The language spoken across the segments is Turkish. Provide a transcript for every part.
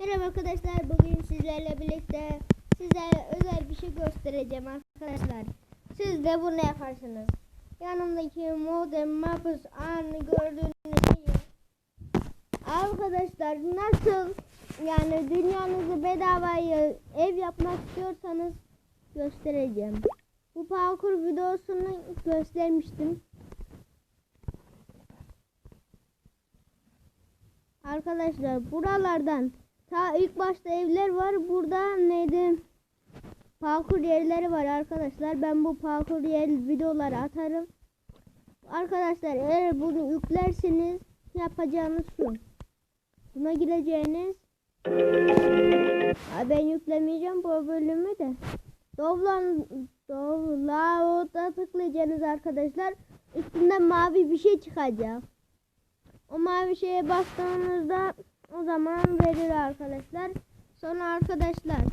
Merhaba arkadaşlar. Bugün sizlerle birlikte size özel bir şey göstereceğim arkadaşlar. Siz de bunu yaparsınız. Yanımdaki modem mapus anı gördüğünüz gibi. Arkadaşlar nasıl yani dünyanızı bedavaya ev yapmak istiyorsanız göstereceğim. Bu parkur videosunu göstermiştim. Arkadaşlar buralardan ta ilk başta evler var. Burada neydi? Parkur yerleri var arkadaşlar. Ben bu parkur yer videoları atarım. Arkadaşlar eğer bunu yüklerseniz yapacağınız şu. Buna gireceğiniz ben yüklemeyeceğim bu bölümü de. Dovlan Dovlao'da tıklayacaksınız arkadaşlar. Üstünde mavi bir şey çıkacak. O mavi şeye bastığınızda o zaman verir arkadaşlar. Sonra arkadaşlar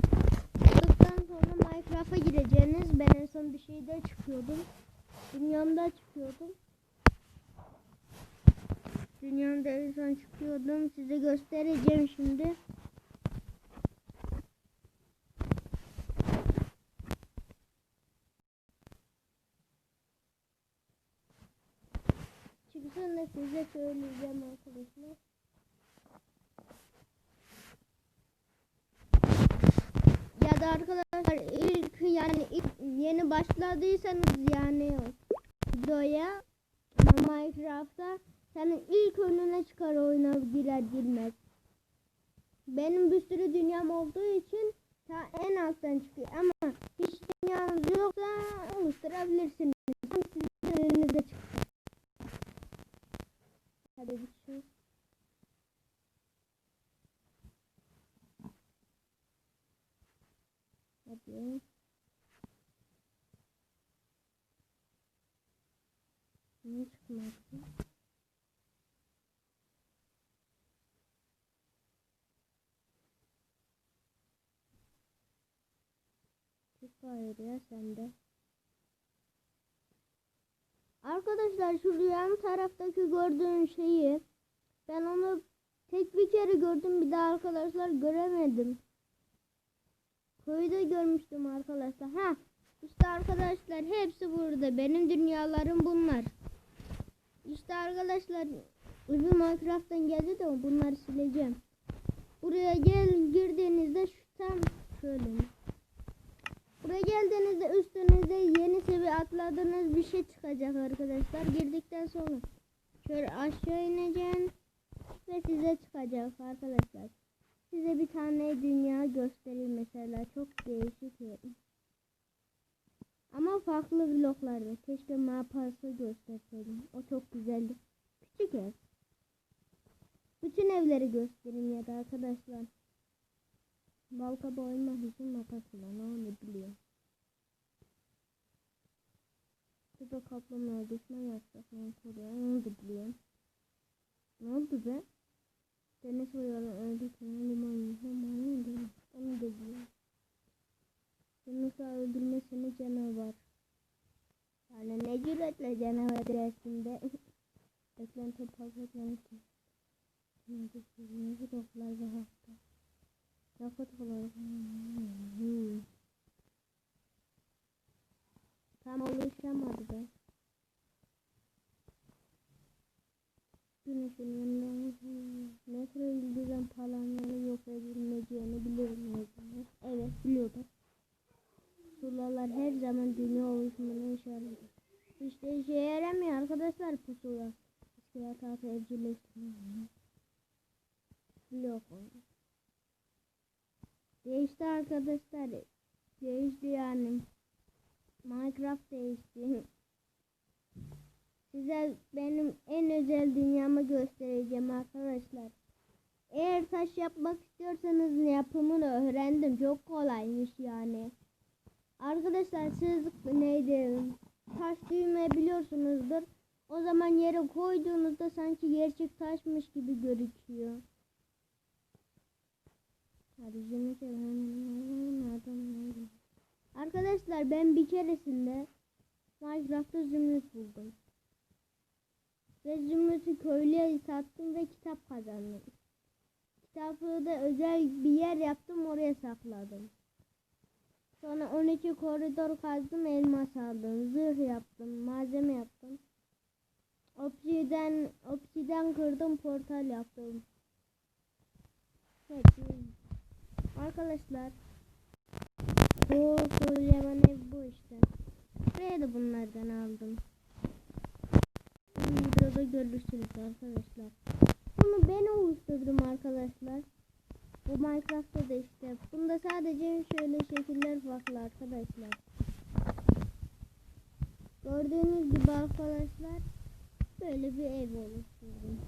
tıktan sonra Minecraft'a gireceğiniz. Ben en son bir şeyde çıkıyordum. Dünyamda çıkıyordum. Dünyamda en son çıkıyordum. Size göstereceğim şimdi. Çıksın da size söyleyeceğim arkadaşlar. Ya da arkadaşlar ilk yani ilk yeni başladıysanız yani videoya Minecraft'ta senin ilk önüne çıkar oyuna girer. Benim bir sürü dünyam olduğu için ta en alttan çıkıyor ama hiç dünyanız yoksa oluşturabilirsiniz. Tam sizin önünüze çıkıyor. Hadi bir şey. Hadi. Niye çıkmadı? Çık hayır ya sende. Arkadaşlar şu yan taraftaki gördüğün şeyi ben onu tek bir kere gördüm bir daha arkadaşlar göremedim. Köyde görmüştüm arkadaşlar. Ha işte arkadaşlar hepsi burada. Benim dünyalarım bunlar. İşte arkadaşlar bir Minecraft'tan geldi de bunları sileceğim. Buraya gel girdiğinizde şu tam şöyle. Buraya geldiğinizde üstünüzde yeni seviye atladığınız bir şey çıkacak arkadaşlar. Girdikten sonra şöyle aşağı ineceğim ve size çıkacak arkadaşlar. Size bir tane dünya göstereyim mesela. Çok değişik. Ama farklı vloglarda. Keşke mapası gösterseydim. O çok güzeldi. Küçük ev. Bütün evleri göstereyim ya da arkadaşlar. Balka boyma hızın mapasıyla ne onu biliyorum. Şurada kaplumbağa düşman. Ben koruyor. Onu da biliyorum. Ne oldu be? Deniz boyalı öldü. Sana Cüretle canavar dersinde. Beklenti paketlemiştim. Şimdi sürüyoruz oklar ve hafta. Yakıt olarak. Tam oluşamadı be. Güneşin yanında metro yıldızın palanları yok edilmeyeceğini yazılır. Evet biliyordum. Pusulalar her zaman dünya oluşumunu işaretler. İşte işe yaramıyor arkadaşlar pusula. Eski hatası evcilleştirmiyor. Blok oldu. Değişti arkadaşlar. Değişti yani. Minecraft değişti. Size benim en özel dünyamı göstereceğim arkadaşlar. Eğer taş yapmak istiyorsanız yapımını öğrendim. Çok kolaymış yani. Arkadaşlar siz neydi? Taş düğme biliyorsunuzdur. O zaman yere koyduğunuzda sanki gerçek taşmış gibi yine Arkadaşlar ben bir keresinde Minecraft'ta zümrüt buldum. Ve zümrütü köylüye sattım ve kitap kazandım. kitaplığı da özel bir yer yaptım oraya sakladım. Sonra 12 koridor kazdım elmas aldım. Zırh yaptım. Malzeme yaptım. Obsiden, obsiden kırdım portal yaptım. Evet. Arkadaşlar. Bu kocaman ev bu işte. Buraya da bunlardan aldım. Bu videoda görürsünüz arkadaşlar. Bunu ben oluşturdum arkadaşlar. Bu Minecraft'ta da işte. Bunda sadece şöyle şekiller farklı arkadaşlar. Gördüğünüz gibi arkadaşlar böyle bir ev oluşturdum.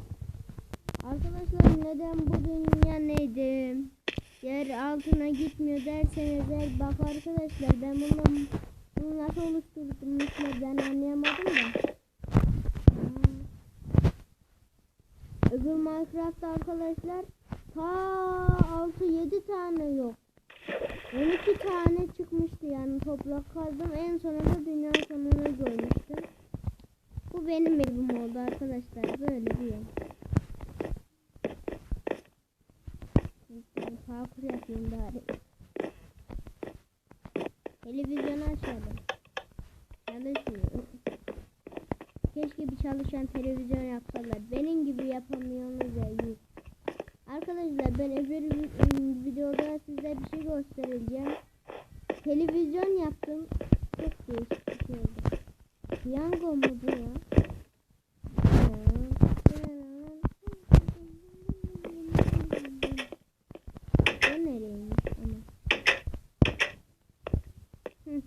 Arkadaşlar neden bu dünya neydi? Yer altına gitmiyor derseniz eğer bak arkadaşlar ben bunu, bunu nasıl oluşturdum ben anlayamadım da. Hmm. Öbür Minecraft'ta arkadaşlar ta 6-7 tane yok. 12 tane çıkmıştı yani toprak kazdım. En sonunda dünya sonunu görmüştüm. Bu benim evim oldu arkadaşlar. Böyle bir ev. Parkur yapayım bari. Televizyonu açalım. Çalışmıyor. Keşke bir çalışan televizyon yapsalar. Benim gibi yapamıyorsunuz ya. yuh. Arkadaşlar ben öbür vi- videoda size bir şey göstereceğim. Televizyon yaptım. Çok değişik bir şey oldu. Piyango mu bu ya? Bu nereymiş ama? Hı.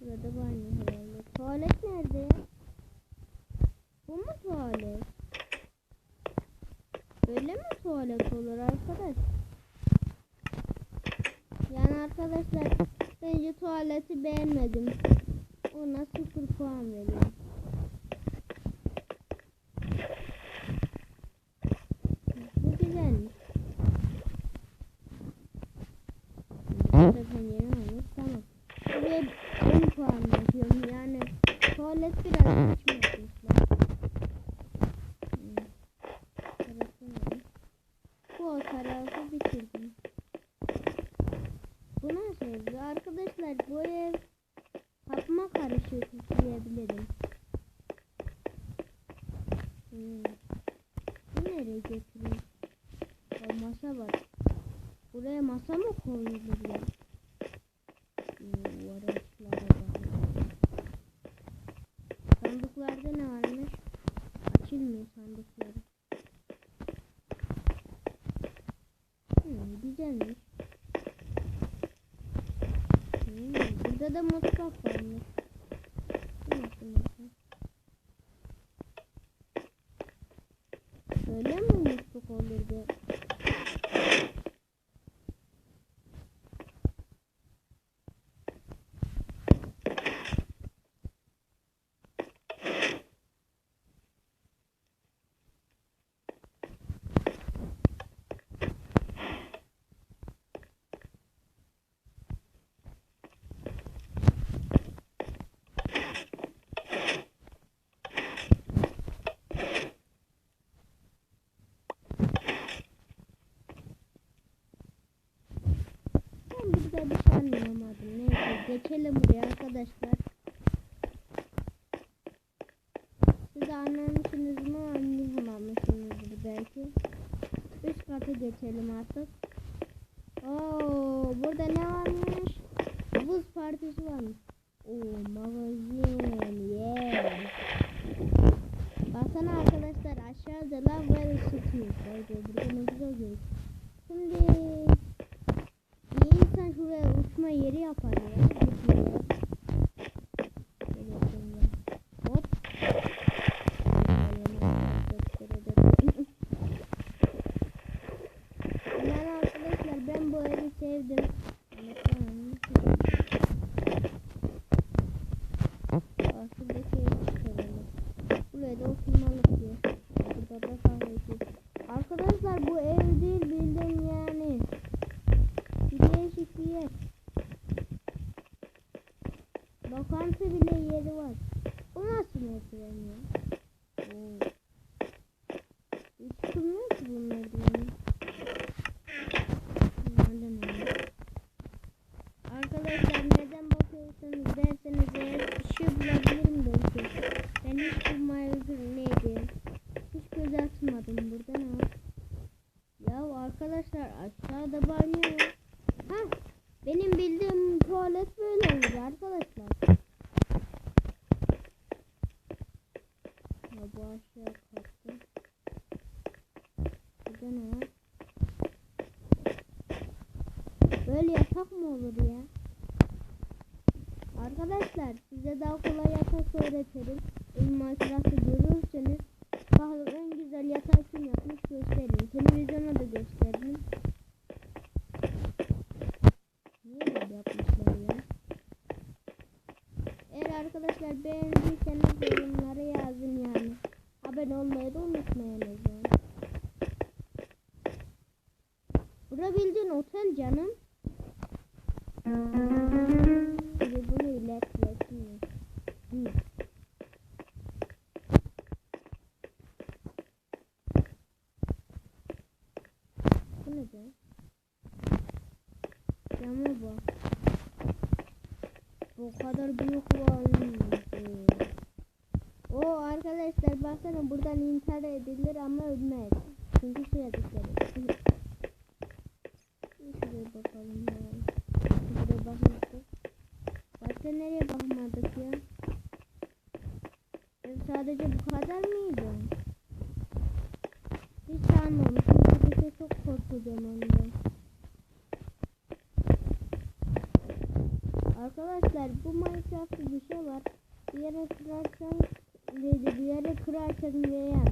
Burada banyo herhalde. Tuvalet nerede ya? Bu mu tuvalet? Böyle mi tuvalet olur arkadaş? Yani arkadaşlar bence tuvaleti beğenmedim. Ona sıfır puan veriyorum. Bu güzelmiş. Burada pencere olmuş tamam. Buraya 10 puan veriyorum yani tuvalet biraz saçma yapmışlar. Hmm. Burası ne? Bu o tarafı bitirdim. Bu nasıl evdi? Arkadaşlar bu ev kapma karışık diyebilirim. Hmm. Bu nereye götürüyor? O masa var. Buraya masa mı koyulur ya? Bak. Sandıklarda ne varmış? Açılmıyor sandıkları. Hmm, güzelmiş. Hmm, burada da mutfak varmış. Böyle mi mutfak olurdu? Ben anlayamadım. Neyse geçelim buraya arkadaşlar. Siz anlamışsınız mı anlayamamışsınızdır belki. Üst kata geçelim artık. Oo, burada ne varmış? Buz partisi varmış. Oo, magazin. Yeah. Baksana arkadaşlar aşağıda lav ve ısıtıyor. Vay be burada ne güzel gözüküyor. Şimdi insan şuraya uçma yeri yapar ya. Yer. Lokanta bile yeri var. Bu nasıl merdiven ya? Oo. Hiç çıkılmıyor ki bu merdiven. ne? Ya arkadaşlar aşağıda banyo var. Ha benim bildiğim tuvalet böyle olur arkadaşlar. Ya bu aşağı kalktı. Burada ne var? Böyle yatak mı olur ya? Arkadaşlar size daha kolay yatak öğretirim. Benim Minecraft'ı görürseniz bakalım en güzel yatağı kim yapmış göstereyim. Televizyona da göstereyim. Niye böyle yapmışlar ya? Eğer arkadaşlar beğendiyseniz yorumlara yazın yani. Abone olmayı da unutmayın. Bura bildiğin otel canım. Bu ne be? Cama bak. Bu kadar büyük varmış. O arkadaşlar baksana buradan intihar edilir ama ölmez. Çünkü suya düşeriz. Sadece bu kadar mıydı? Hiç sanmamışım. Sadece çok korkacağım ondan. Arkadaşlar bu Minecraft'ta bir şey var. Bir yere kırarsan dedi bir yere kırarsan veya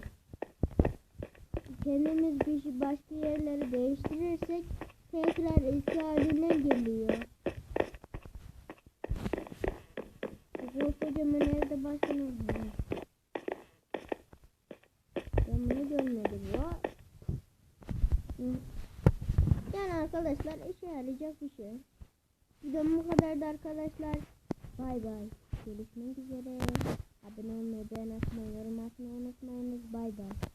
kendimiz bir şey başka yerleri değiştirirsek tekrar eski haline geliyor. Kocaman evde başka ne var? Ben bunu görmedim ya. Hı. Yani arkadaşlar işe yarayacak bir şey. Videom bu kadardı arkadaşlar. Bay bay. Görüşmek üzere. Abone olmayı, beğen atmayı, yorum atmayı unutmayınız. Bay bay.